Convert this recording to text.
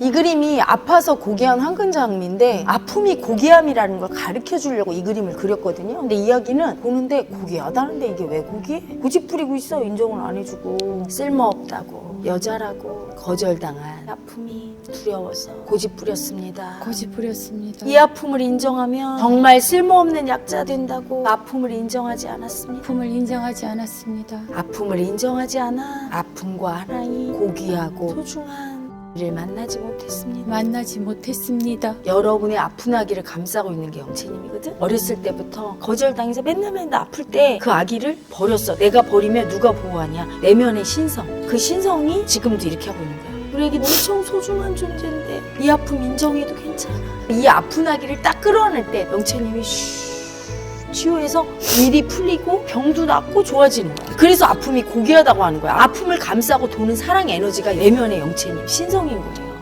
이 그림이 아파서 고귀한 황금장미인데 아픔이 고귀함이라는 걸 가르쳐 주려고 이 그림을 그렸거든요. 근데 이야기는 보는데 고귀하다는데 이게 왜 고귀해? 고집 부리고 있어 인정을 안 해주고 쓸모없다고 여자라고 거절당한 아픔이 두려워서 고집 부렸습니다. 거짓 부렸습니다. 이 아픔을 인정하면 정말 쓸모없는 약자 된다고 아픔을 인정하지 않았습니다. 아픔을 인정하지 않았습니다. 아픔을 인정하지 않아 아픔과 하나이 고귀하고 소중한 이 를 만나지 못했습니다. 만나지 못했습니다. 여러분의 아픈 아기를 감싸고 있는 게 영채님이거든. 어렸을 때부터 거절당해서 맨날 맨날 아플 때 그 아기를 버렸어. 내가 버리면 누가 보호하냐? 내면의 신성. 그 신성이 지금도 이렇게 하고 있는 거야. 우리 애기 엄청 소중한 존재인데 이 아픔 인정해도 괜찮아. 이 아픈 아기를 딱 끌어안을 때 영채님이 슈 치유해서 일이 풀리고 병도 낫고 좋아지는 거야. 그래서 아픔이 고귀하다고 하는 거야. 아픔을 감싸고 도는 사랑 에너지가 내면의 영채님 신성인 거예요.